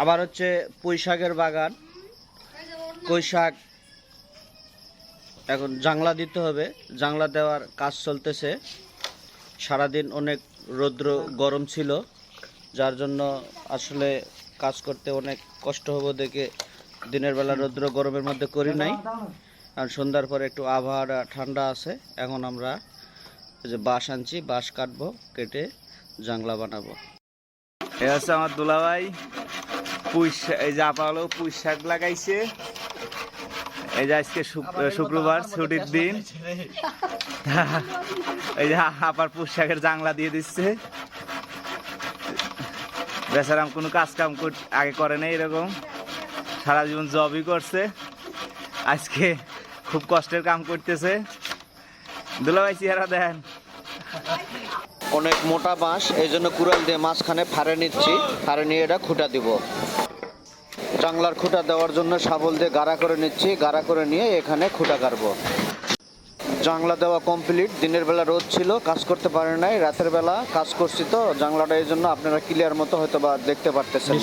আবার হচ্ছে পুঁই শাকের বাগান। পুঁই শাক এখন জাংলা দিতে হবে। জাংলা দেওয়ার কাজ চলতেছে। সারাদিন অনেক রৌদ্র গরম ছিল, যার জন্য আসলে কাজ করতে অনেক কষ্ট হবে দেখে দিনের বেলা রৌদ্র গরমের মধ্যে করি নাই। আর সন্ধ্যার পরে একটু আবহাওয়া ঠান্ডা আছে। এখন আমরা যে বাঁশ আনছি, বাঁশ কাটবো, কেটে জাংলা বানাবো। এ আছে আমার দুলাভাই। পুঁই এই যে আপা হলো পুঁই শাক লাগাইছে। এই যে আজকে শুক্রবার ছুটির দিন। এই যে আপার পুঁই জাংলা দিয়ে দিচ্ছে। বেচারাম কোনো কাজ কাম আগে করে নাই এরকম। সারা জীবন জবই করছে। আজকে খুব কষ্টের কাম করতেছে। দুলাভাই চেহারা দেন। অনেক মোটা বাঁশ এই জন্য কুড়াল দিয়ে মাঝখানে ফাড়ে নিচ্ছি। ফাড়ে নিয়ে এটা খুঁটা দিব। জাংলার খুঁটা দেওয়ার জন্য সাবল দিয়ে গাড়া করে নিচ্ছি, গাড়া করে নিয়ে এখানে খুঁটা কাটবো জাংলা দেওয়া কমপ্লিট দিনের বেলা রোদ ছিল, কাজ করতে পারে নাই, রাতের বেলা কাজ করছি তো জাংলাটা এই জন্য আপনারা ক্লিয়ার মতো হয়তো বা দেখতে পারতেছেন